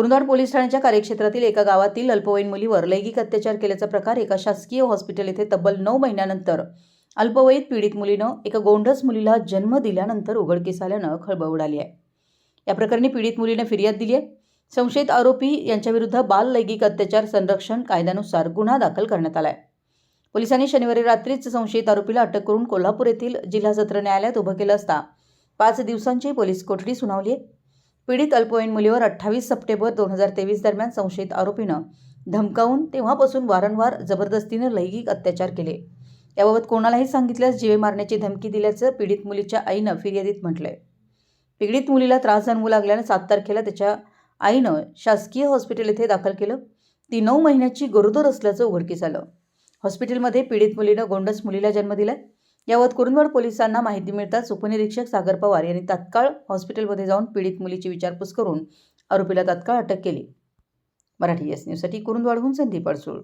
Kurundwad police ठाण्याच्या कार्यक्षेत्रातील एका गावातील अल्पवयीन मुलीवर लैंगिक अत्याचार केल्याचा प्रकार एका शासकीय हॉस्पिटल येथे तब्बल नऊ महिन्यानंतर. अल्पवयीन पीडित मुलीनं एका गोंडस मुलीला जन्म दिल्यानंतर उघडकीस आल्यानं खळबळ उडाली आहे. या प्रकरणी पीडित मुलीनं फिर्याद दिली आहे. संशयित आरोपी यांच्याविरुद्ध बाल लैंगिक अत्याचार संरक्षण कायद्यानुसार गुन्हा दाखल करण्यात आला आहे पोलिसांनी शनिवारी रात्रीच संशयित आरोपीला अटक करून कोल्हापूर येथील जिल्हा सत्र न्यायालयात उभं केलं असता पाच दिवसांची पोलीस कोठडी सुनावली आहे. पीडित अल्पवयीन मुलीवर अठ्ठावीस सप्टेंबर दोन हजार तेवीस दरम्यान संशयित आरोपीनं धमकावून तेव्हापासून वारंवार जबरदस्तीनं लैंगिक अत्याचार केले. याबाबत कोणालाही सांगितल्यास जीवे मारण्याची धमकी दिल्याचं पीडित मुलीच्या आईनं फिर्यादीत म्हटलंय. पीडित मुलीला त्रास जाणवू लागल्यानं सात तारखेला त्याच्या आईनं शासकीय हॉस्पिटल येथे दाखल केलं. ती नऊ महिन्याची गरोदर असल्याचं उघडकीस आलं. हॉस्पिटलमध्ये पीडित मुलीनं गोंडस मुलीला जन्म दिलाय. यावत कुरुंदवाड पोलिसांना माहिती मिळताच उपनिरीक्षक सागर पवार यांनी तात्काळ हॉस्पिटलमध्ये जाऊन पीडित मुलीची विचारपूस करून आरोपीला तात्काळ अटक केली. मराठी एस न्यूजसाठी कुरुंदवाडहून संदीप अडसूळ.